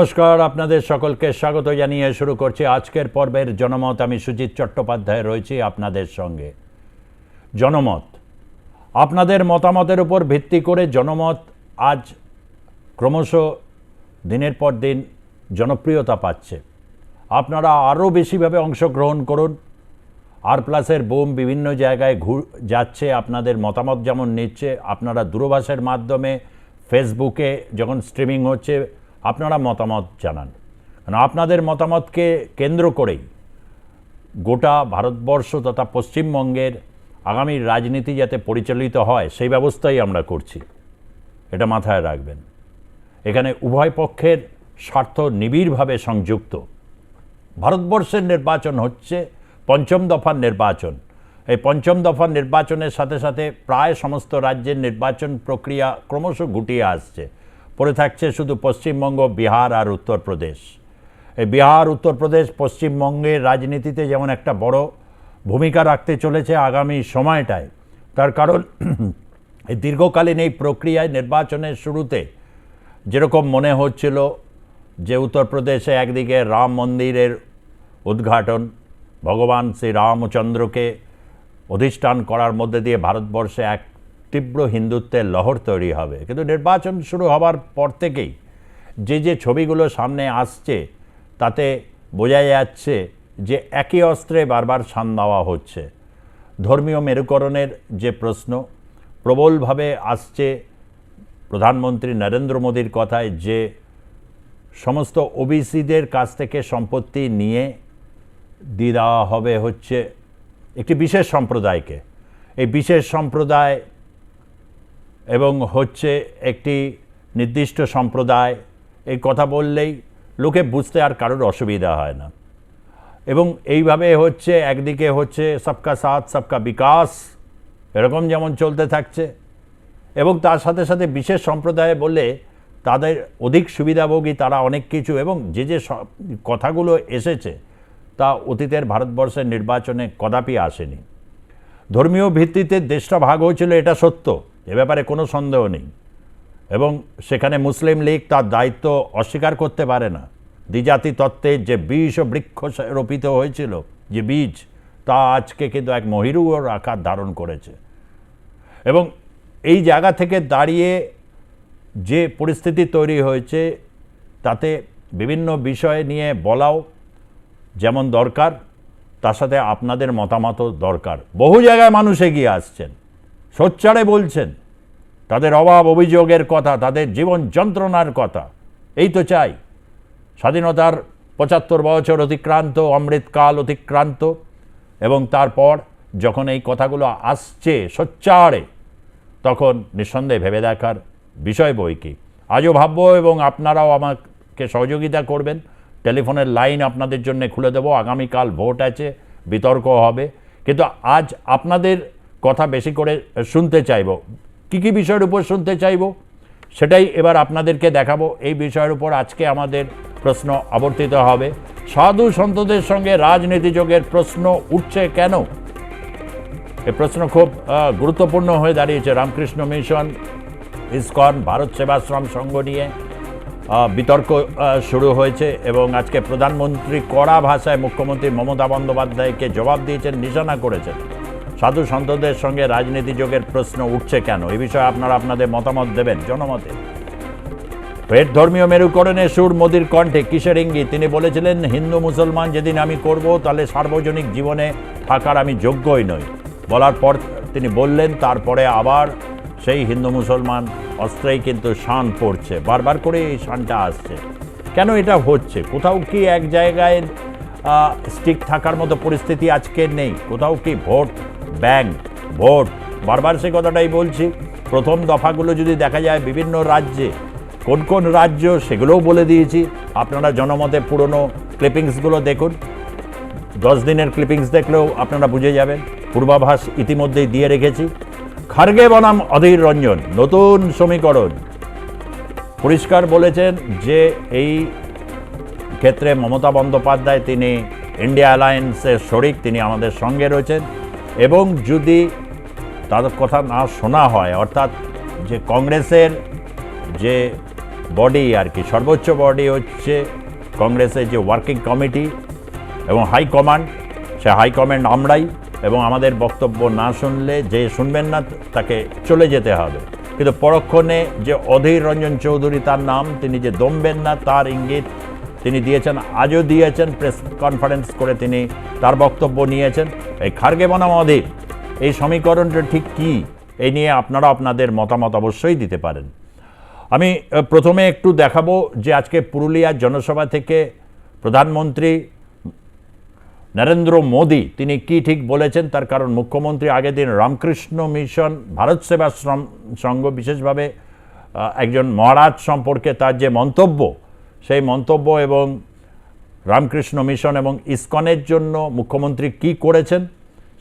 নমস্কার, আপনাদের সকলকে স্বাগত জানিয়ে শুরু করছি আজকের পর্বের জনমত। আমি সুজিত চট্টোপাধ্যায় রয়েছি আপনাদের সঙ্গে। জনমত। আপনাদের মতামতের উপর ভিত্তি করে জনমত আজ ক্রমশ দিনের পর দিন জনপ্রিয়তা পাচ্ছে। আপনারা আরও বেশিভাবে অংশগ্রহণ করুন। আর প্লাসের বোম বিভিন্ন জায়গায় ঘুর যাচ্ছে, আপনাদের মতামত যেমন নিচ্ছে, আপনারা দূরভাষের মাধ্যমে ফেসবুকে যখন স্ট্রিমিং হচ্ছে আপনারা মতামত জানান। কারণ আপনাদের মতামতকে কেন্দ্র করেই গোটা ভারতবর্ষ তথা পশ্চিমবঙ্গের আগামী রাজনীতি যাতে পরিচালিত হয়, সেই ব্যবস্থাই আমরা করছি। এটা মাথায় রাখবেন। এখানে উভয় পক্ষের স্বার্থ নিবিড়ভাবে সংযুক্ত। ভারতবর্ষের নির্বাচন হচ্ছে পঞ্চম দফার নির্বাচন। এই পঞ্চম দফার নির্বাচনের সাথে সাথে প্রায় সমস্ত রাজ্যের নির্বাচন প্রক্রিয়া ক্রমশ গুটিয়ে আসছে। পড়ে থাকছে শুধু পশ্চিমবঙ্গ, বিহার আর উত্তরপ্রদেশ। এই বিহার, উত্তরপ্রদেশ, পশ্চিমবঙ্গের রাজনীতিতে যেমন একটা বড় ভূমিকা রাখতে চলেছে আগামী সময়টায়, তার কারণ এই দীর্ঘকালীন এই প্রক্রিয়ায় নির্বাচনের শুরুতে যেরকম মনে হচ্ছিল যে উত্তরপ্রদেশে একদিকে রাম মন্দিরের উদ্ঘাটন, ভগবান শ্রী রামচন্দ্রকে অধিষ্ঠান করার মধ্যে দিয়ে ভারতবর্ষে এক তীব্র হিন্দুত্বের লহর তৈরি হবে। কিন্তু নির্বাচন শুরু হবার পর থেকেই যে যে ছবিগুলো সামনে আসছে, তাতে বোঝা যাচ্ছে যে একই অস্ত্রে বারবার শান দেওয়া হচ্ছে। ধর্মীয় মেরুকরণের যে প্রশ্ন, প্রবলভাবে আসছে প্রধানমন্ত্রী নরেন্দ্র মোদীর কথায় যে, সমস্ত ওবিসিদের কাছ থেকে সম্পত্তি নিয়ে দিয়ে দেওয়া হবে হচ্ছে একটি বিশেষ সম্প্রদায়কে। এই বিশেষ সম্প্রদায় এবং হচ্ছে একটি নির্দিষ্ট সম্প্রদায়, এই কথা বললেই লোকে বুঝতে আর কারোর অসুবিধা হয় না। এবং এইভাবে হচ্ছে একদিকে হচ্ছে সবকা সাথ, সবকা বিকাশ, এরকম যেমন চলতে থাকছে। এবং তার সাথে সাথে বিশেষ সম্প্রদায় বলে তাদের অধিক সুবিধাভোগী তারা অনেক কিছু এবং যে যে কথাগুলো এসেছে তা অতীতের ভারতবর্ষের নির্বাচনে কদাপি আসেনি। ধর্মীয় ভিত্তিতে দেশটা ভাগ হয়েছিল, এটা সত্য। এ ব্যাপারে কোনো সন্দেহ নেই। এবং সেখানে মুসলিম লীগ তার দায়িত্ব অস্বীকার করতে পারে না। দ্বিজাতি তত্ত্বে যে বীজ ও বৃক্ষ রোপিত হয়েছিল, যে বীজ, তা আজকে কিন্তু এক মহিরুর আকার ধারণ করেছে। এবং এই জায়গা থেকে দাঁড়িয়ে যে পরিস্থিতি তৈরি হয়েছে, তাতে বিভিন্ন বিষয় নিয়ে বলাও যেমন দরকার, তার সাথে আপনাদের মতামতও দরকার। বহু জায়গায় মানুষ এগিয়ে আসছেন। সোচ্চারে বলছেন, তাদের অভাব অভিযোগের কথা, তাদের জীবন যন্ত্রণার কথা। এই তো চাই, স্বাধীনতার পঁচাত্তর বছর অতিক্রান্ত, অমৃতকাল অতিক্রান্ত, এবং তারপর যখন এই কথাগুলো আসছে সোচ্চারে, তখন নিঃসন্দেহে ভেবে দেখার বিষয় বই কি। আজও ভাববো এবং আপনারাও আমাকে সহযোগিতা করবেন। টেলিফোনের লাইন আপনাদের জন্য খুলে দেবো। আগামীকাল ভোট আছে, বিতর্ক হবে। কিন্তু আজ আপনাদের কথা বেশি করে শুনতে চাইব। কী কী বিষয়ের উপর শুনতে চাইব? সেটাই এবার আপনাদেরকে দেখাবো। এই বিষয়ের উপর আজকে আমাদের প্রশ্ন আবর্তিত হবে। সাধু সন্তদের সঙ্গে রাজনীতি যোগের প্রশ্ন উঠছে কেন? এ প্রশ্ন খুব গুরুত্বপূর্ণ হয়ে দাঁড়িয়েছে। রামকৃষ্ণ মিশন, ইসকন, ভারত সেবাশ্রম সংঘ নিয়ে বিতর্ক শুরু হয়েছে এবং আজকে প্রধানমন্ত্রী কড়া ভাষায় মুখ্যমন্ত্রী মমতা বন্দ্যোপাধ্যায়কে জবাব দিয়েছেন, নিশানা করেছেন। সাধু সন্তদের সঙ্গে রাজনীতি যোগের প্রশ্ন উঠছে কেন? এ বিষয়ে আপনারা আপনাদের মতামত দেবেন জনমতে। ফের ধর্মীয় মেরুকরণে সুর মোদির কণ্ঠে কিসের ইঙ্গিত? তিনি বলেছিলেন, হিন্দু মুসলমান যেদিন আমি করব, তাহলে সার্বজনিক জীবনে থাকার আমি যোগ্যই নই। বলার পর তিনি বললেন, তারপরে আবার সেই হিন্দু মুসলমান অস্ত্রেই কিন্তু শান পড়ছে। বারবার করে এই শানটা আসছে। কেন এটা হচ্ছে? কোথাও কি এক জায়গায় স্টিক থাকার মতো পরিস্থিতি আজকে নেই? কোথাও কি ভোট ব্যাংক, ভোট, বারবার সে কথাটাই বলছি। প্রথম দফাগুলো যদি দেখা যায় বিভিন্ন রাজ্যে, কোন কোন রাজ্য সেগুলোও বলে দিয়েছি। আপনারা জনমতে পুরনো ক্লিপিংসগুলো দেখুন। দশ দিনের ক্লিপিংস দেখলেও আপনারা বুঝে যাবেন। পূর্বাভাস ইতিমধ্যেই দিয়ে রেখেছি। খার্গে বনাম অধীর রঞ্জন, নতুন সমীকরণ। পরিষ্কার বলেছেন যে এই ক্ষেত্রে মমতা বন্দ্যোপাধ্যায়, তিনি ইন্ডিয়া অ্যালায়েন্সের শরিক, তিনি আমাদের সঙ্গে রয়েছেন। এবং যদি তাদের কথা না শোনা হয়, অর্থাৎ যে কংগ্রেসের যে বডি আর কি, সর্বোচ্চ বডি হচ্ছে কংগ্রেসের যে ওয়ার্কিং কমিটি এবং হাইকমান্ড সে হাইকমান্ড আমরাই এবং আমাদের বক্তব্য না শুনলে, যে শুনবেন না, তাকে চলে যেতে হবে। কিন্তু পরক্ষণে যে অধীর রঞ্জন চৌধুরী তার নাম, তিনি যে দমবেন না, তার ইঙ্গিত তিনি দিয়েছেন, আজও দিয়েছেন, প্রেস কনফারেন্স করে তিনি তার বক্তব্য নিয়েছেন। এই খার্গে বনাম অধীর, এই সমীকরণটা ঠিক কি? এই নিয়ে আপনারা আপনাদের মতামত অবশ্যই দিতে পারেন। আমি প্রথমে একটু দেখাবো যে আজকে পুরুলিয়ার জনসভা থেকে প্রধানমন্ত্রী নরেন্দ্র মোদী, তিনি কি ঠিক বলেছেন? তার কারণ মুখ্যমন্ত্রী আগের দিন রামকৃষ্ণ মিশন, ভারত সেবাশ্রম সংঘ বিশেষভাবে একজন মহারাজ সম্পর্কে তার যে মন্তব্য সেই মন্তব্য এবং রামকৃষ্ণ মিশন এবং ইসকনের জন্য মুখ্যমন্ত্রী কি করেছেন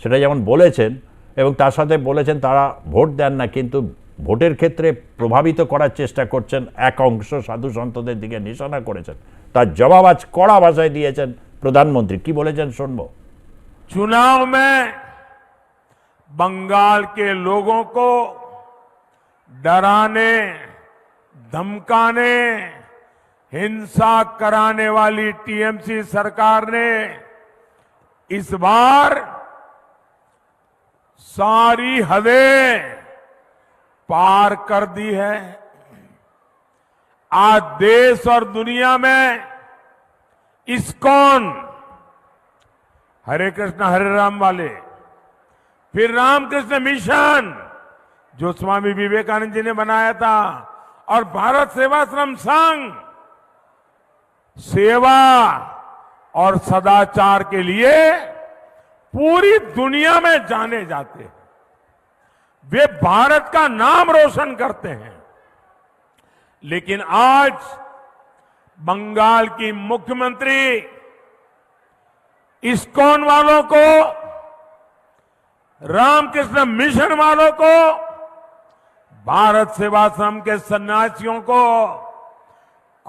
সেটা যেমন বলেছেন এবং তার সাথে বলেছেন তারা ভোট দেন না কিন্তু ভোটের ক্ষেত্রে প্রভাবিত করার চেষ্টা করছেন এক অংশ সাধু সন্তদের দিকে নিশানা করেছেন তার জবাব আজ কড়া ভাষায় দিয়েছেন প্রধানমন্ত্রী কি বলেছেন শুনবো चुनाव में बंगाल के लोगों को डराने धमकाने हिंसा कराने वाली टीएमसी सरकार ने इस बार सारी हदें पार कर दी है। आज देश और दुनिया में इस्कॉन हरे कृष्ण, हरे राम वाले। फिर रामकृष्ण मिशन, जो स्वामी विवेकानंद जी ने बनाया था, और भारत सेवाश्रम संघ। सेवा और सदाचार के लिए पूरी दुनिया में जाने जाते हैं। वे भारत का नाम रोशन करते हैं। लेकिन आज बंगाल की मुख्यमंत्री इस्कॉन वालों को, रामकृष्ण मिशन वालों को, भारत सेवाश्रम के सन्यासियों को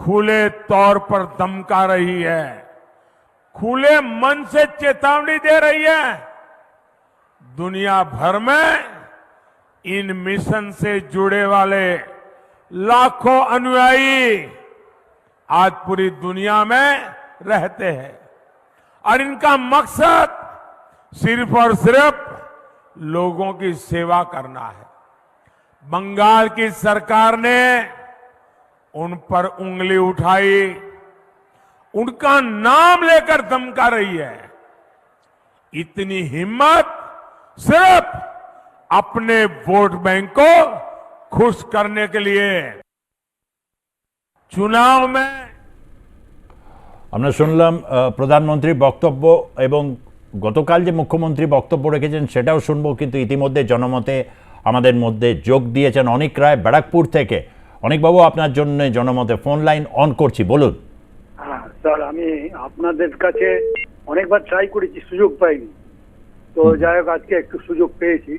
खुले तौर पर धमका रही है। खुले मन से चेतावनी दे रही है। दुनिया भर में इन मिशन से जुड़े वाले लाखों अनुयायी आज पूरी दुनिया में रहते हैं। और इनका मकसद सिर्फ़ और सिर्फ़ लोगों की सेवा करना है। बंगाल की सरकार ने उन पर उंगली उठाई उनका नाम लेकर धमका रही है इतनी हिम्मत सिर्फ अपने वोट बैंक को खुश करने के लिए चुनाव में আমরা শুনলাম আহ, প্রধানমন্ত্রীর বক্তব্য এবং গতকাল যে মুখ্যমন্ত্রী বক্তব্য রেখেছেন সেটাও শুনবো কিন্তু ইতিমধ্যে জনমতে আমাদের মধ্যে যোগ দিয়েছেন অনিক রায় ব্যারাকপুর থেকে অনিকবাবু আপনার জন্য জনমতে ফোন লাইন অন করছি বলুন। হ্যাঁ স্যার আমি আপনাদের কাছে অনেকবার ট্রাই করেছি সুযোগ পাইনি। তো যাই হোক আজকে একটু সুযোগ পেয়েছি।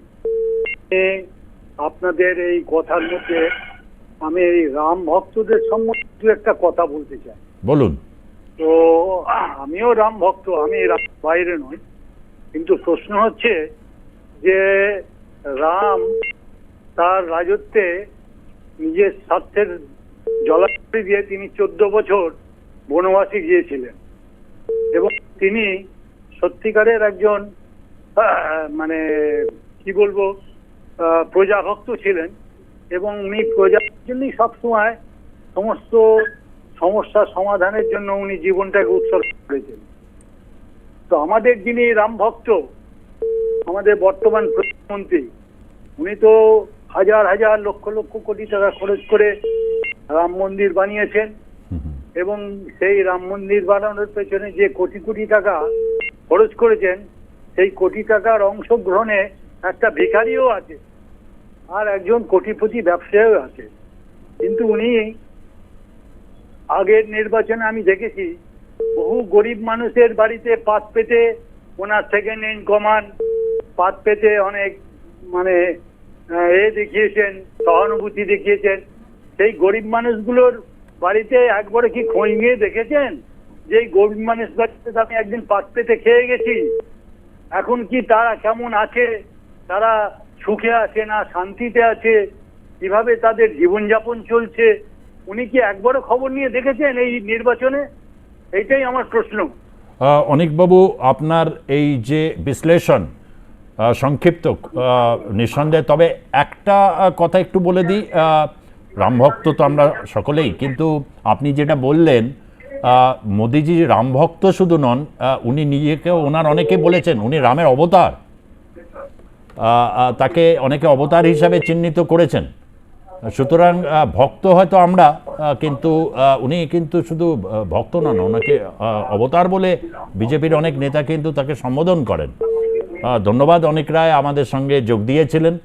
আপনাদের এই কথার মধ্যে আমি এই রাম ভক্তদের সম্বন্ধে একটা কথা বলতে চাই। বলুন। তো আমিও রাম ভক্ত আমি বাইরে নই। কিন্তু প্রশ্ন হচ্ছে যে রাম তার রাজত্বে নিজের স্বার্থের জলাশয় দিয়ে তিনি চোদ্দ বছর বনবাসী গিয়েছিলেন। এবং তিনি সত্যিকারের একজন মানে কি বলব প্রজাভক্ত ছিলেন। এবং উনি প্রজার জন্যই সবসময় সমস্ত সমস্যা সমাধানের জন্য উনি জীবনটাকে উৎসর্গ করেছেন। তো আমাদের যিনি রাম ভক্ত আমাদের বর্তমান প্রধানমন্ত্রী, উনি তো হাজার হাজার লক্ষ লক্ষ কোটি টাকা খরচ করে রাম মন্দির বানিয়েছেন। এবং সেই রাম মন্দির বানানোর পেছনে যে কোটি কোটি টাকা খরচ করেছেন সেই কোটি টাকার অংশগ্রহণে একটা ভিখারিও আছে আর একজন কোটিপতি ব্যবসায়ীও আছে। কিন্তু উনি আগের নির্বাচনে আমি দেখেছি বহু গরিব মানুষের বাড়িতে পাত পেতে ওনার সেকেন্ড হ্যান্ড কমান পাত পেতে অনেক মানে এ দেখিয়েছেন, সহানুভূতি দেখিয়েছেন। সেই গরিব মানুষগুলোর বাড়িতে একবারে কি খোঁজ নিয়ে দেখেছেন? যে গরিব মানুষ বাড়িতে আমি একদিন পাত পেতে খেয়ে গেছি। এখন কি তারা কেমন আছে? তারা সুখে আছে না শান্তিতে আছে? কীভাবে তাদের জীবনযাপন চলছে? উনি কি একবারও খবর নিয়ে দেখেছেন এই নির্বাচনে? এইটাই আমার প্রশ্ন। অনিকবাবু, আপনার এই যে বিশ্লেষণ সংক্ষিপ্ত নিঃসন্দেহে। তবে একটা কথা একটু বলে দিই। রামভক্ত তো আমরা সকলেই, কিন্তু আপনি যেটা বললেন মোদিজি রামভক্ত শুধু নন উনি নিজেকেও, ওনার অনেকে বলেছেন, উনি রামের অবতার। তাকে অনেকে অবতার হিসাবে চিহ্নিত করেছেন। সুতরাং ভক্ত হয়তো আমরা কিন্তু উনি কিন্তু শুধু ভক্ত নন, ওনাকে অবতার বলে বিজেপির অনেক নেতা কিন্তু তাকে সম্বোধন করেন। ধন্যবাদ অনেক রায় আমাদের সঙ্গে যোগ দিয়েছিলেন।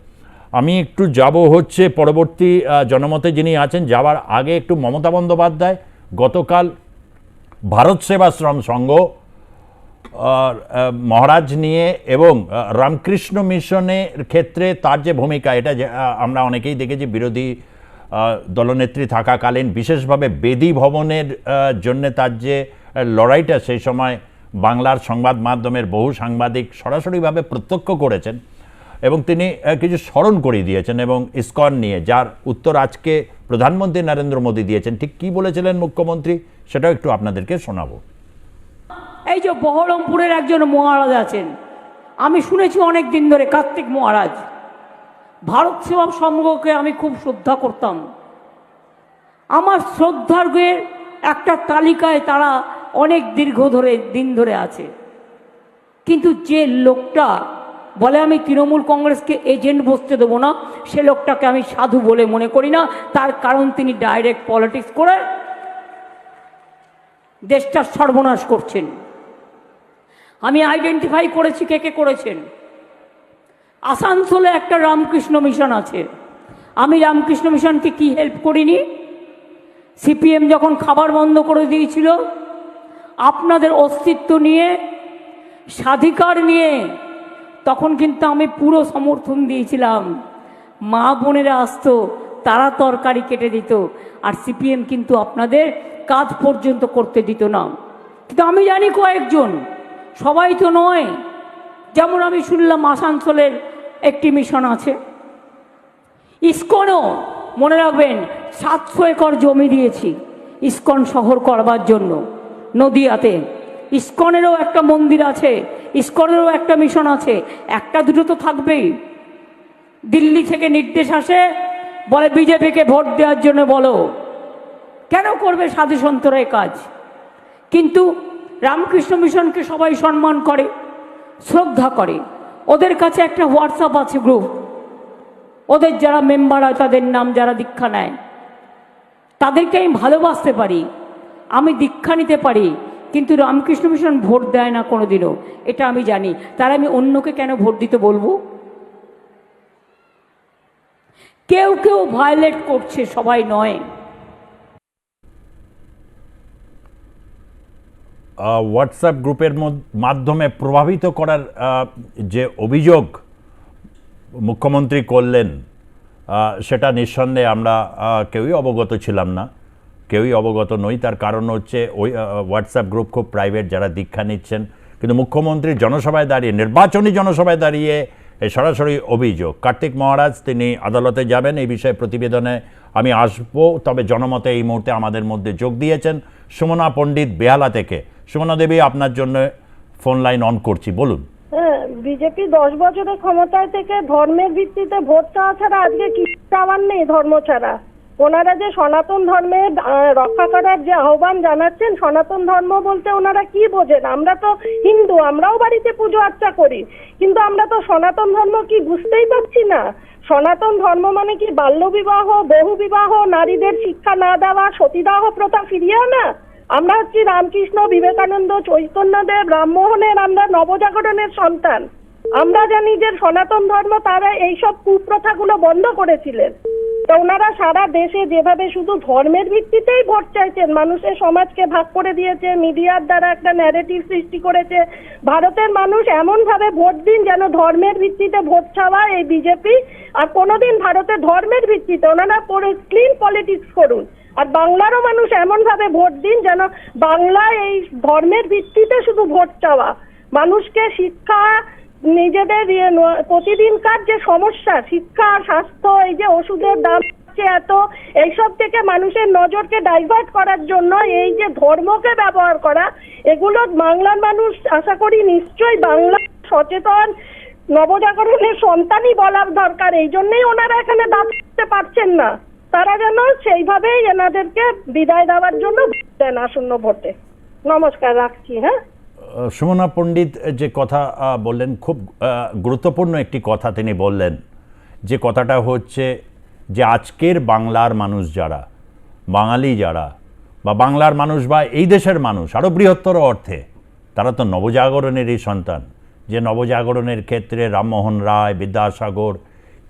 আমি একটু যাব হচ্ছে পরবর্তী জনমতে যিনি আছেন, যাওয়ার আগে একটু মমতা বন্দ্যোপাধ্যায়, গতকাল ভারত সেবাশ্রম সংঘ মহারাজ নিয়ে এবং রামকৃষ্ণ মিশনের ক্ষেত্রে তার যে ভূমিকা, এটা আমরা অনেকেই দেখেছি, বিরোধী দলনেত্রী থাকাকালীন, বিশেষভাবে বেদি ভবনের জন্য তার যে লড়াইটা সেই সময় বাংলার সংবাদ মাধ্যমের বহু সাংবাদিক সরাসরিভাবে প্রত্যক্ষ করেছেন এবং তিনি কিছু স্মরণ করিয়ে দিয়েছেন এবং ইসকন নিয়ে, যার উত্তর আজকে প্রধানমন্ত্রী নরেন্দ্র মোদী দিয়েছেন। ঠিক কি বলেছিলেন মুখ্যমন্ত্রী? সেটাও একটু আপনাদেরকে শোনাবো। এই যে বহরমপুরের একজন মহারাজ আছেন, আমি শুনেছি অনেক দিন ধরে, কার্তিক মহারাজ। ভারত সেবা সংঘকে আমি খুব শ্রদ্ধা করতাম। আমার শ্রদ্ধার্ঘের একটা তালিকায় তারা অনেক দীর্ঘ ধরে, দিন ধরে আছে। কিন্তু যে লোকটা বলে আমি তৃণমূল কংগ্রেসকে এজেন্ট বসতে দেবো না, সে লোকটাকে আমি সাধু বলে মনে করি না। তার কারণ তিনি ডাইরেক্ট পলিটিক্স করে দেশটার সর্বনাশ করছেন। আমি আইডেন্টিফাই করেছি কে কে করেছেন। আসানসোলে একটা রামকৃষ্ণ মিশন আছে। আমি রামকৃষ্ণ মিশনকে কি হেল্প করিনি? সিপিএম যখন খাবার বন্ধ করে দিয়েছিল আপনাদের অস্তিত্ব নিয়ে, স্বাধিকার নিয়ে, তখন কিন্তু আমি পুরো সমর্থন দিয়েছিলাম। মা বোনেরা আসতো, তারা তরকারি কেটে দিত, আর সিপিএম কিন্তু আপনাদের কাজ পর্যন্ত করতে দিত না। কিন্তু আমি জানি কয়েকজন, সবাই তো নয়। যেমন আমি শুনলাম আসানসোলের একটি মিশন আছে। ইস্কনও, মনে রাখবেন, সাতশো একর জমি দিয়েছি, ইস্কন শহর করবার জন্য। নদিয়াতে। ইস্কনেরও একটা মন্দির আছে, ইস্কনেরও একটা মিশন আছে, একটা দুটো তো থাকবেই। দিল্লি থেকে নির্দেশ আসে, বলে বিজেপিকে ভোট দেওয়ার জন্য বলো। কেন করবে সাধু সন্তরা কাজ? কিন্তু রামকৃষ্ণ মিশনকে সবাই সম্মান করে, শ্রদ্ধা করে। ওদের কাছে একটা হোয়াটসঅ্যাপ আছে গ্রুপ। ওদের যারা মেম্বার হয় তাদের নাম যারা দীক্ষা নেয়, তাদেরকে আমি ভালোবাসতে পারি। আমি দীক্ষা নিতে পারি, কিন্তু রামকৃষ্ণ মিশন ভোট দেয় না কোনোদিনও। এটা আমি জানি। তার আমি অন্যকে কেন ভোট দিতে বলব? কেউ কেউ ভায়োলেট করছে, সবাই নয়। হোয়াটসঅ্যাপ গ্রুপের মাধ্যমে প্রভাবিত করার যে অভিযোগ মুখ্যমন্ত্রী করলেন সেটা নিঃসন্দেহে আমরা কেউই অবগত ছিলাম না। কেউই অবগত নই। তার কারণ হচ্ছে ওই হোয়াটসঅ্যাপ গ্রুপ খুব প্রাইভেট যারা দীক্ষা নিচ্ছেন। কিন্তু মুখ্যমন্ত্রী জনসভায় দাঁড়িয়ে, নির্বাচনী জনসভায় দাঁড়িয়ে সরাসরি অভিযোগ। কার্তিক মহারাজ, তিনি আদালতে যাবেন এই বিষয়ে প্রতিবেদনে আমি আসব, তবে জনমতে এই মুহূর্তে আমাদের মধ্যে যোগ দিয়েছেন সুমনা পণ্ডিত বেহালা থেকে। সুমনা দেবী, আপনার জন্য ফোন লাইন অন করছি, বলুন। হ্যাঁ বিজেপি দশ বছরের ক্ষমতায় থেকে ধর্মের ভিত্তিতে ভোট চাওয়া ছাড়া আজকে কি চাওয়ার নেই ধর্ম ছাড়া? ওনারা যে সনাতন ধর্মের আহ, রক্ষা করার যে আহ্বান জানাচ্ছেন সনাতন ধর্ম বলতে ওনারা কি বোঝেন? আমরা তো হিন্দু আমরাও বাড়িতে পুজো আর্চা করি। কিন্তু আমরা তো সনাতন ধর্ম কি বুঝতেই পারছি না? সনাতন ধর্ম মানে কি বাল্যবিবাহ বহু বিবাহ নারীদের শিক্ষা না দেওয়া সতীদাহ প্রথা ফিরিয়ে আনা? আমরা হচ্ছি রামকৃষ্ণ বিবেকানন্দ চৈতন্যদেব রামমোহনের আমরা নবজাগরণের সন্তান। আমরা জানি যে সনাতন ধর্ম তারা এইসব কুপ্রথাগুলো বন্ধ করেছিলেন। তো ওনারা সারা দেশে যেভাবে শুধু ধর্মের ভিত্তিতেই ভোট চাইছেন, মানুষের সমাজকে ভাগ করে দিয়েছে, মিডিয়ার দ্বারা একটা ন্যারেটিভ সৃষ্টি করেছে। ভারতের মানুষ এমন ভাবে ভোট দিন যেন ধর্মের ভিত্তিতে ভোট চাওয়া এই বিজেপি আর কোনোদিন ভারতে ধর্মের ভিত্তিতে। ওনারা পরে ক্লিন পলিটিক্স করুন। আর বাংলারও মানুষ এমন ভাবে ভোট দিন যেন বাংলা এই ধর্মের ভিত্তিতে শুধু ভোট চাওয়া। মানুষকে শিক্ষা নিজেদের ইয়ে প্রতিদিনকার যে সমস্যা, শিক্ষা, স্বাস্থ্য, এই যে ওষুধের দাম এত, এইসব থেকে মানুষের নজরকে ডাইভার্ট করার জন্য এই যে ধর্মকে ব্যবহার করা, এগুলো বাংলার মানুষ আশা করি নিশ্চয়ই বাংলা সচেতন, নবজাগরণের সন্তানই বলার দরকার। এই জন্যই ওনারা এখানে দাঁড়াতে পারছেন না। তারা যেন সেইভাবেই এনাদেরকে বিদায় দেওয়ার জন্য দেন আসন্ন ভোটে। নমস্কার, রাখছি হ্যাঁ? সুমনা পণ্ডিত যে কথা বললেন, খুব গুরুত্বপূর্ণ একটি কথা তিনি বললেন, যে কথাটা হচ্ছে যে আজকের বাংলার মানুষ যারা, বাঙালি যারা, বা বাংলার মানুষ বা এই দেশের মানুষ আরও বৃহত্তর অর্থে, তারা তো নবজাগরণেরই সন্তান। যে নবজাগরণের ক্ষেত্রে রামমোহন রায়, বিদ্যাসাগর,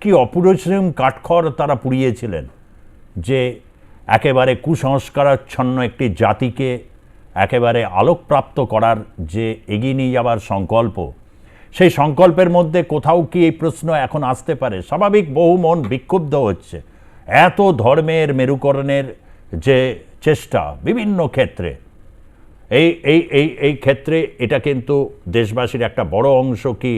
কি অপরিসীম কাঠখড় তারা পুড়িয়েছিলেন, যে একেবারে কুসংস্কারাচ্ছন্ন একটি জাতিকে একেবারে আলোকপ্রাপ্ত করার যে এগিয়ে নিয়ে যাওয়ার সংকল্প, সেই সংকল্পের মধ্যে কোথাও কি এই প্রশ্ন এখন আসতে পারে? স্বাভাবিক বহু মন বিক্ষুব্ধ হচ্ছে। এত ধর্মের মেরুকরণের যে চেষ্টা বিভিন্ন ক্ষেত্রে, এই এই এই এই ক্ষেত্রে এটা কিন্তু দেশবাসীর একটা বড় অংশ কি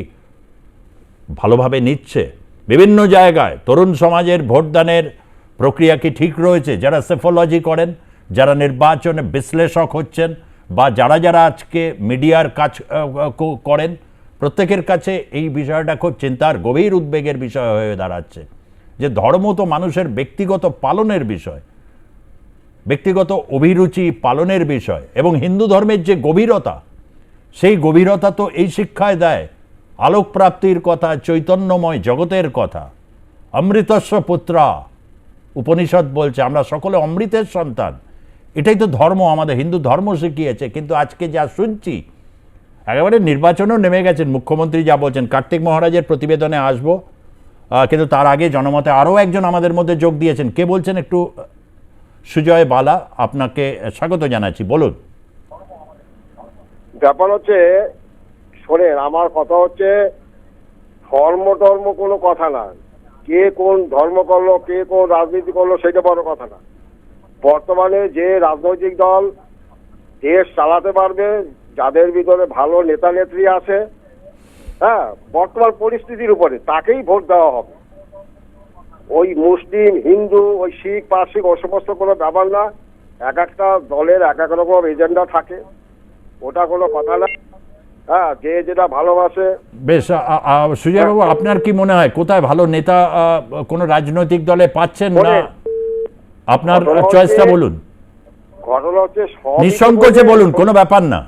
ভালোভাবে নিচ্ছে? বিভিন্ন জায়গায় তরুণ সমাজের ভোটদানের প্রক্রিয়া কি ঠিক রয়েছে? যারা সেফোলজি করেন যারা নির্বাচনে বিশ্লেষক হচ্ছেন বা যারা যারা আজকে মিডিয়ার কাজ করেন, প্রত্যেকের কাছে এই বিষয়টা খুব চিন্তার, গভীর উদ্বেগের বিষয় হয়ে দাঁড়াচ্ছে। যে ধর্ম তো মানুষের ব্যক্তিগত পালনের বিষয়, ব্যক্তিগত অভিরুচি পালনের বিষয় এবং হিন্দু ধর্মের যে গভীরতা, সেই গভীরতা তো এই শিক্ষায় দেয়। আলোকপ্রাপ্তির কথা, চৈতন্যময় জগতের কথা, অমৃতস্ব পুত্রা, উপনিষদ বলছে, আমরা সকলে অমৃতের সন্তান। এটাই তো ধর্ম, আমাদের হিন্দু ধর্ম শিখিয়েছে, কিন্তু আজকে যা শুনছি, একেবারে নির্বাচনও নেমে গেছেন। মুখ্যমন্ত্রী যা বলছেন, কার্তিক মহারাজের প্রতিবেদনে আসব কিন্তু তার আগে জনমতে আরও একজন আমাদের মধ্যে যোগ দিয়েছেন। কে বলছেন একটু, সুজয় বালা, আপনাকে স্বাগত জানাচ্ছি, বলুন। ব্যাপার হচ্ছে, শোনেন, আমার কথা হচ্ছে, ধর্ম, টর্ম কোনো কথা না। কে কোন ধর্ম করল, কে কোন রাজনীতি করল, সেটা বড় কথা না। বর্তমানে যে রাজনৈতিক দল দেশ চালাতে পারবে যাদের ভিতরে ভালো নেতা নেত্রী আছে হ্যাঁ বর্তমান পরিস্থিতির উপরে তাকেই ভোট দেওয়া হবে। ওই মুসলিম হিন্দু ওই শিখ পার্সিক ও সমস্ত কোনো ব্যাপার না এক একটা দলের এক এক রকম এজেন্ডা থাকে ওটা কোনো কথা না। হ্যাঁ যে যেটা ভালোবাসে। বেশ সুজয়বাবু আপনার কি মনে হয় কোথায় ভালো নেতা কোনো রাজনৈতিক দলে পাচ্ছেন না। আপনার চয়েসটা বলুন। ঘটনা হচ্ছে নিঃসংকোচে বলুন কোনো ব্যাপার না।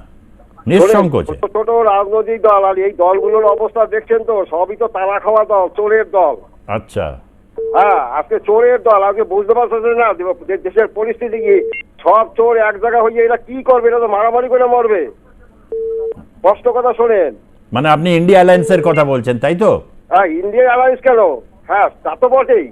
নিঃসংকোচে। ছোট ছোট রাজনৈতিক দল আর এই দলগুলোর অবস্থা দেখছেন তো সবই তো তালা খাওয়া দল চোরের দল। আচ্ছা। হ্যাঁ আজকে চোরের দল আজকে বুঝতে পারছেন না দেশের পরিস্থিতি কি? সব চোর এক জায়গা হয়ে এরা কি করবে? এটা তো মারামারি করে মরবে। স্পষ্ট কথা শোনেন। মানে আপনি ইন্ডিয়া অ্যালায়েন্সের কথা বলছেন তাই তো? হ্যাঁ ইন্ডিয়ান অ্যালায়েন্স কেন? হ্যাঁ তা তো বটেই।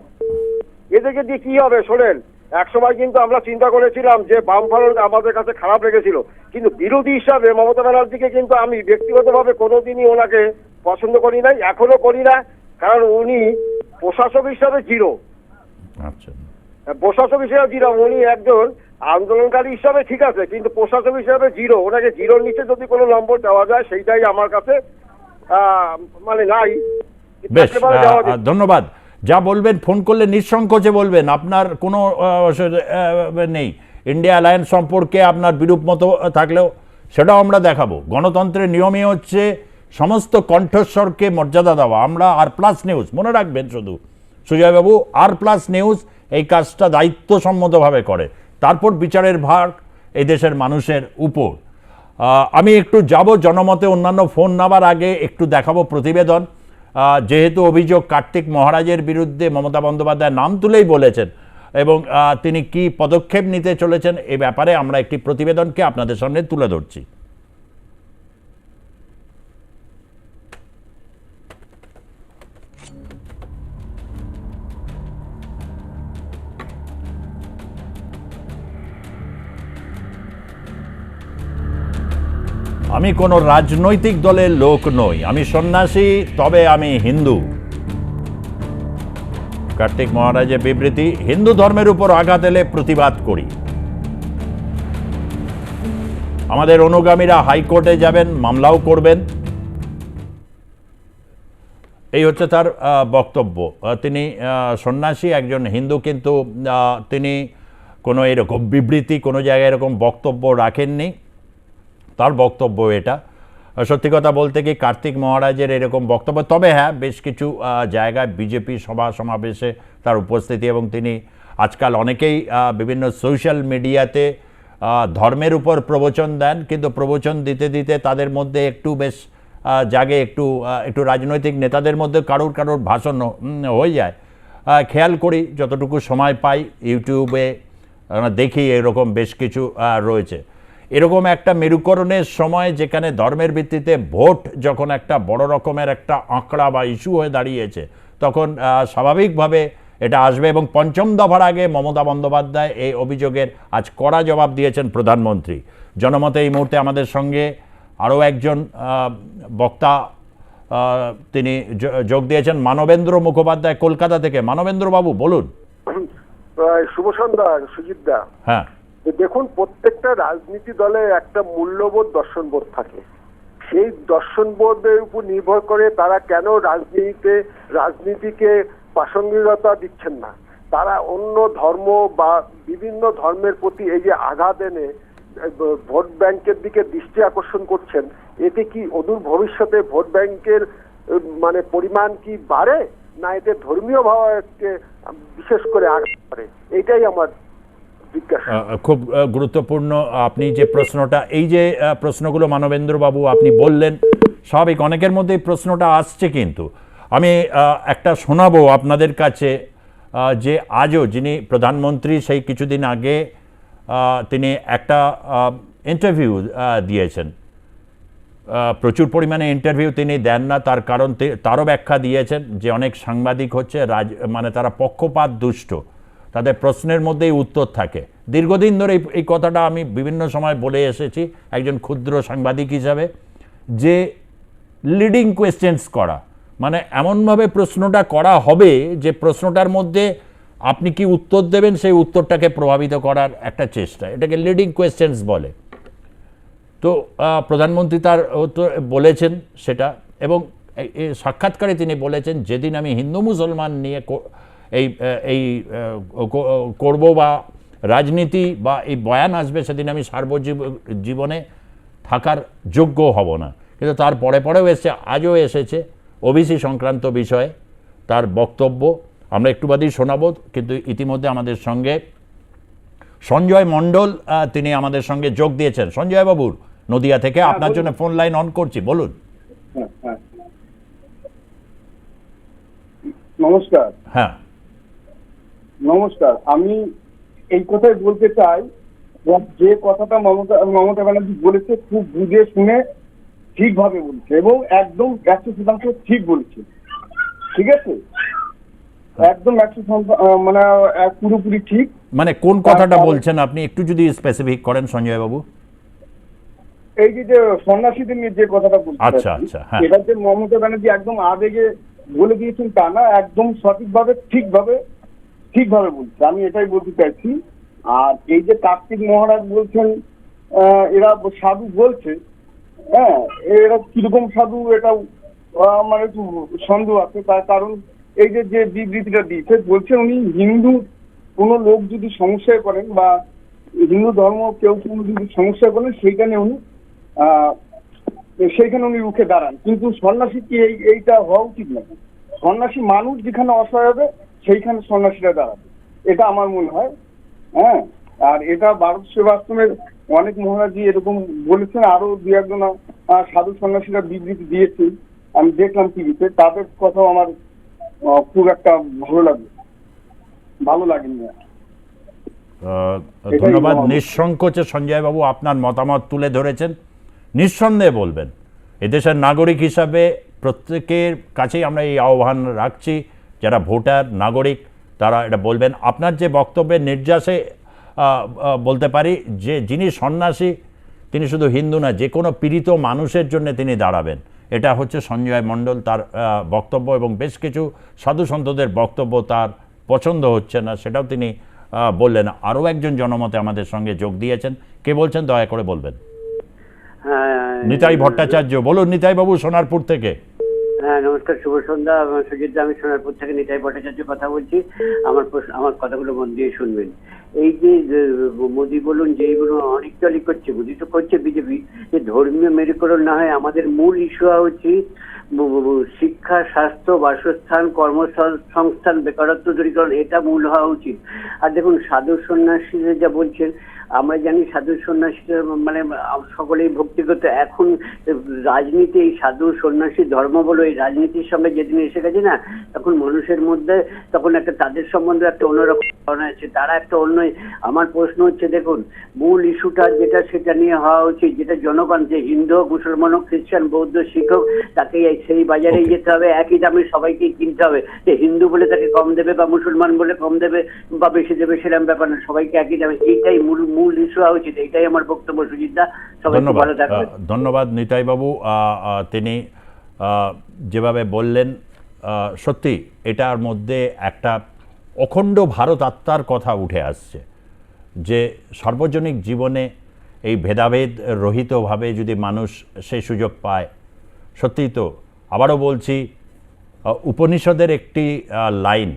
এদেরকে দিয়ে কি হবে? শোনেন একসময় কিন্তু আমরা চিন্তা করেছিলাম যে বামফ্রন্ট আমাদের কাছে খারাপ লেগেছিল। কিন্তু বিরোধী হিসাবে মমতা ব্যানার্জিকে কিন্তু আমি ব্যক্তিগতভাবে কোনোদিনই ওনাকে পছন্দ করি নাই এখনও করি না কারণ উনি প্রশাসক হিসাবে জিরো। আচ্ছা। প্রশাসক হিসাবে জিরো উনি একজন আন্দোলনকারী হিসাবে ঠিক আছে কিন্তু প্রশাসক হিসাবে জিরো। ওনাকে জিরোর নিচে যদি কোনো নম্বর দেওয়া যায় সেইটাই আমার কাছে আহ, মানে নাই। বেশ। ধন্যবাদ। যা বলবেন, ফোন করলে নিঃসংকোচে বলবেন। আপনার কোনো নেই। ইন্ডিয়া অ্যালায়েন্স সম্পর্কে আপনার বিরূপ মতো থাকলেও সেটাও আমরা দেখাবো। গণতন্ত্রের নিয়মই হচ্ছে সমস্ত কণ্ঠস্বরকে মর্যাদা দেওয়া। আমরা আর প্লাস নিউজ মনে রাখবেন শুধু। সুজয়বাবু আর প্লাস নিউজ এই কাজটা দায়িত্বসম্মতভাবে করে। তারপর বিচারের ভার এই দেশের মানুষের উপর। আমি একটু যাব, জনমতে অন্যান্য ফোন নেওয়ার আগে একটু দেখাবো প্রতিবেদন। যেহেতু অভিযোগ কার্তিক মহারাজের বিরুদ্ধে মমতা বন্দ্যোপাধ্যায় নাম তুলেই বলেছেন এবং তিনি কি পদক্ষেপ নিতে চলেছেন এ ব্যাপারে আমরা একটি প্রতিবেদনকে আপনাদের সামনে তুলে ধরছি। আমি কোনো রাজনৈতিক দলের লোক নই। আমি সন্ন্যাসী, তবে আমি হিন্দু। কার্তিক মহারাজের বিবৃতি, হিন্দু ধর্মের উপর আঘাত এলে প্রতিবাদ করি। আমাদের অনুগামীরা হাইকোর্টে যাবেন, মামলাও করবেন। এই হচ্ছে তার বক্তব্য। তিনি সন্ন্যাসী, একজন হিন্দু, কিন্তু তিনি কোনো এরকম বিবৃতি, কোনো জায়গায় এরকম বক্তব্য রাখেননি। তার বক্তব্য এটা। সত্যি কথা বলতে কি কার্তিক মহারাজের এরকম বক্তব্য, তবে হ্যাঁ বেশ কিছু জায়গায় বিজেপি সভা সমাবেশে তার উপস্থিতি এবং তিনি আজকাল অনেকেই বিভিন্ন সোশ্যাল মিডিয়াতে ধর্মের উপর প্রবচন দেন, কিন্তু প্রবচন দিতে দিতে তাদের মধ্যে একটু বেশ জাগে, একটু একটু রাজনৈতিক নেতাদের মধ্যে কারোর কারোর ভাষণ হয়ে যায়। খেয়াল করি যতটুকু সময় পাই, ইউটিউবে দেখি এরকম বেশ কিছু রয়েছে। এরকম একটা মেরুকরণের সময় যেখানে ধর্মের ভিত্তিতে ভোট যখন একটা বড় রকমের একটা আঁকড়া বা ইস্যু হয়ে দাঁড়িয়েছে তখন স্বাভাবিকভাবে এটা আসবে এবং পঞ্চম দফার আগে মমতা বন্দ্যোপাধ্যায় এই অভিযোগের আজ কড়া জবাব দিয়েছেন প্রধানমন্ত্রী। জনমতে এই মুহূর্তে আমাদের সঙ্গে আরও একজন বক্তা তিনি যোগ দিয়েছেন মানবেন্দ্র মুখোপাধ্যায় কলকাতা থেকে। মানবেন্দ্র বাবু বলুন। শুভ সন্ধ্যা সুজিত দা। হ্যাঁ। দেখুন, প্রত্যেকটা রাজনীতি দলে একটা মূল্যবোধ দর্শনবোধ থাকে। সেই দর্শনবোধের উপর নির্ভর করে তারা কেন রাজনীতিতে, রাজনীতিকে প্রাসঙ্গিকতা দিচ্ছেন না? তারা অন্য ধর্ম বা বিভিন্ন ধর্মের প্রতি এই যে আঘাত এনে ভোট ব্যাংকের দিকে দৃষ্টি আকর্ষণ করছেন, এতে কি অদূর ভবিষ্যতে ভোট ব্যাংকের মানে পরিমাণ কি বাড়ে? না, এতে ধর্মীয় ভাবকে বিশেষ করে আঘাত করে? এটাই আমার খুব গুরুত্বপূর্ণ আপনি যে প্রশ্নটা, এই যে প্রশ্নগুলো মানবেন্দ্র বাবু আপনি বললেন স্বাভাবিক অনেকের মধ্যে প্রশ্নটা আসছে কিন্তু। আমি একটা শোনাবো আপনাদের কাছে যে আজও যিনি প্রধানমন্ত্রী, সেই কিছুদিন আগে তিনি একটা ইন্টারভিউ দিয়েছেন। প্রচুর পরিমাণে ইন্টারভিউ তিনি দেন না, তার কারণ তারও ব্যাখ্যা দিয়েছেন যে অনেক সাংবাদিক হচ্ছে, রাজ মানে তারা পক্ষপাত দুষ্ট তাদের প্রশ্নের মধ্যেই উত্তর থাকে। দীর্ঘদিন ধরে এই- কথাটা আমি বিভিন্ন সময় বলে এসেছি একজন ক্ষুদ্র সাংবাদিক হিসাবে, যে লিডিং কোয়েশ্চেন্স করা। মানে এমনভাবে প্রশ্নটা করা হবে যে প্রশ্নটার মধ্যে আপনি কি উত্তর দেবেন, সেই উত্তরটাকে প্রভাবিত করার একটা চেষ্টা। এটাকে লিডিং কোয়েশ্চেন্স বলে। তো প্রধানমন্ত্রী তার বলেছেন সেটা এবং সাক্ষাৎকারে তিনি বলেছেন, যেদিন আমি হিন্দু মুসলমান নিয়ে এই এই করব বা রাজনীতি বা এই বয়ান আসবে সেদিন আমি সার্বজীব জীবনে থাকার যোগ্য হব না। কিন্তু তার পরে পরেও এসেছে আজও এসেছে ওবিসি সংক্রান্ত বিষয়ে তার বক্তব্য। আমরা একটু বাদেই শোনাবো কিন্তু ইতিমধ্যে আমাদের সঙ্গে সঞ্জয় মণ্ডল তিনি আমাদের সঙ্গে যোগ দিয়েছেন। সঞ্জয় বাবুর নদিয়া থেকে আপনার জন্য ফোন লাইন অন করছি বলুন। হ্যাঁ, হ্যাঁ। নমস্কার। হ্যাঁ। নমস্কার আমি এই কথাই বলতে চাই যে কথাটা মমতা মমতা ব্যানার্জি বলেছে খুব বুঝে শুনে ঠিকভাবে বলছে এবং একদম একশো শতাংশ ঠিক বলেছে। ঠিক আছে? একদম একশো মানে পুরোপুরি ঠিক। মানে কোন কথাটা বলছেন আপনি? একটু যদি স্পেসিফিক করেন সঞ্জয় বাবু এই যে যে সন্ন্যাসীদের নিয়ে যে কথাটা বলছি আচ্ছা, আচ্ছা, হ্যাঁ। এটা যে মমতা ব্যানার্জি একদম আবেগে বলে দিয়েছেন তা না একদম সঠিকভাবে ঠিকভাবে ঠিকভাবে বলছে আমি এটাই বলতে চাইছি। আর এই যে কার্তিক মহারাজ বলছেন এরা সাধু বলছে হ্যাঁ এরা কীরকম সাধু এটা আহ, মানে একটু সন্দেহ আছে। তার কারণ এই যে যে বিবৃতিটা দিয়েছে বলছে উনি হিন্দু কোনো লোক যদি সমস্যায় করেন বা হিন্দু ধর্ম কেউ কোনো যদি সমস্যায় করেন সেইখানে উনি সেইখানে উনি রুখে দাঁড়ান। কিন্তু সন্ন্যাসী কি এই এইটা হওয়া উচিত না। সন্ন্যাসী মানুষ যেখানে অসহায় হবে সেইখানে সন্ন্যাসীরা দাঁড়াবে। এটা আমার মনে হয়। হ্যাঁ? আর এটা ভারত সেবাশ্রমের অনেক মহারাজি এরকম বলেছেন আরও দু একজন সাধু সন্ন্যাসীরা বিবৃতি দিয়েছে। আমি দেখলাম টিভিতে তাদের কথাও আমার খুব একটা ভালো লাগে। ভালো লাগেনি ধন্যবাদ। নিঃসংকোচে সঞ্জয় বাবু আপনার মতামত তুলে ধরেছেন। নিঃসন্দেহে বলবেন এদেশের নাগরিক হিসাবে প্রত্যেকের কাছেই আমরা এই আহ্বান রাখছি। যারা ভোটার নাগরিক তারা এটা বলবেন। আপনার যে বক্তব্যের নির্যাসে বলতে পারি যে যিনি সন্ন্যাসী তিনি শুধু হিন্দু না যে কোনো পীড়িত মানুষের জন্য তিনি দাঁড়াবেন। এটা হচ্ছে সঞ্জয় মণ্ডল তার বক্তব্য এবং বেশ কিছু সাধু সন্তদের বক্তব্য তার পছন্দ হচ্ছে না সেটাও তিনি বললেন। আরও একজন জনমতে আমাদের সঙ্গে যোগ দিয়েছেন। কে বলছেন? দয়া করে বলবেন। হ্যাঁ নিতাই ভট্টাচার্য। বলুন নিতাই বাবু সোনারপুর থেকে। হ্যাঁ নমস্কার শুভ সন্ধ্যা সুজিত আমি সোনারপুর থেকে নিতাই ভট্টাচার্য কথা বলছি। আমার আমার কথাগুলো মন দিয়ে শুনবেন। এই যে যে, মোদি বলুন যেই বলুন অনেক দলই করছে মোদি তো করছে বিজেপি যে ধর্মীয় মেরুকরণ না হয় আমাদের মূল ইস্যু উচিত শিক্ষা স্বাস্থ্য বাসস্থান কর্মসংস্থান বেকারত্ব দূরীকরণ এটা মূল হওয়া উচিত। আর দেখুন সাধু সন্ন্যাসীদের যা বলছেন আমরা জানি সাধু সন্ন্যাসীদের মানে সকলেই ভক্তি ভক্তিগত। এখন রাজনীতি এই সাধু সন্ন্যাসী ধর্ম বলো এই রাজনীতির সঙ্গে যেদিন এসে গেছে না তখন মানুষের মধ্যে তখন একটা তাদের সম্বন্ধে একটা অন্যরকম ধারণা আছে তারা একটা অন্য আমার প্রশ্ন হচ্ছে দেখুন মূল ইস্যুটা যেটা সেটা নিয়ে হওয়া উচিত। যেটা জনগণ যে হিন্দু মুসলমান হোক খ্রিস্টান বৌদ্ধ শিখ হোক তাকে সেই বাজারেই Okay. যেতে হবে একই দামে সবাইকে কিনতে হবে। যে হিন্দু বলে তাকে কম দেবে বা মুসলমান বলে কম দেবে বা বেশি দেবে সেরকম ব্যাপার না সবাইকে একই দামে। এইটাই মূল মূল ইস্যু উচিত এইটাই আমার বক্তব্য সুজিতদা। সবাই ভালো থাকবেন। ধন্যবাদ নিতাইবাবু। আহ, আহ, তিনি যেভাবে বললেন সত্যি এটার মধ্যে একটা অখণ্ড ভারত আত্মার কথা উঠে আসছে যে সার্বজনিক জীবনে এই ভেদাভেদ রহিতভাবে যদি মানুষ সেই সুযোগ পায় সত্যিই তো আবারও বলছি উপনিষদের একটি লাইন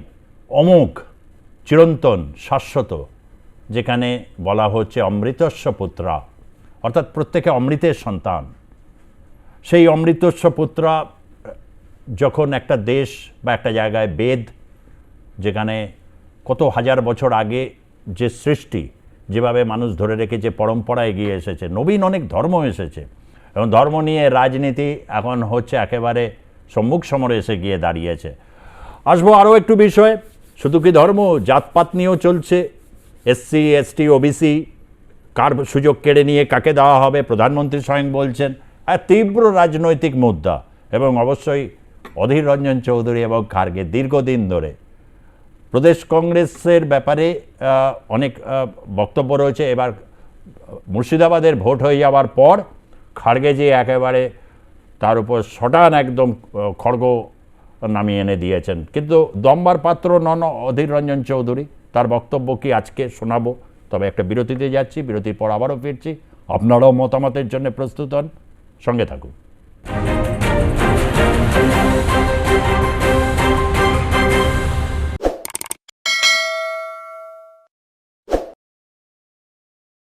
অমোঘ চিরন্তন শাশ্বত যেখানে বলা হচ্ছে অমৃতস্ব পুত্রা, অর্থাৎ প্রত্যেকে অমৃতের সন্তান। সেই অমৃতস্ব পুত্রা যখন একটা দেশ বা একটা জায়গায় বেদ, যেখানে কত হাজার বছর আগে যে সৃষ্টি, যেভাবে মানুষ ধরে রেখেছে পরম্পরা এগিয়ে এসেছে, নবীন অনেক ধর্ম এসেছে। এবং ধর্ম নিয়ে রাজনীতি এখন হচ্ছে একেবারে সম্মুখ সমরে এসে গিয়ে দাঁড়িয়েছে। আসব আরও একটু বিষয়, শুধু কি ধর্ম, জাতপাত নিয়েও চলছে এসসি এসটি ওবিসি কার সুযোগ কেড়ে নিয়ে কাকে দেওয়া হবে? প্রধানমন্ত্রী স্বয়ং বলছেন আর তীব্র রাজনৈতিক মুদ্রা এবং অবশ্যই অধীর রঞ্জন চৌধুরী এবং খার্গে দীর্ঘদিন ধরে। প্রদেশ কংগ্রেসের ব্যাপারে অনেক বক্তব্য রয়েছে। এবার মুর্শিদাবাদের ভোট হয়ে যাওয়ার পর খাড়গে যে একেবারে তার উপর সটান একদম খড়গ নামিয়ে এনে দিয়েছেন। কিন্তু দম্বার পাত্র নন অধীর রঞ্জন চৌধুরী। তার বক্তব্য কি আজকে শোনাবো? তবে একটা বিরতিতে যাচ্ছি, বিরতির পর আবারও ফিরছি। আপনারাও মতামতের জন্য প্রস্তুত হন। সঙ্গে থাকুন।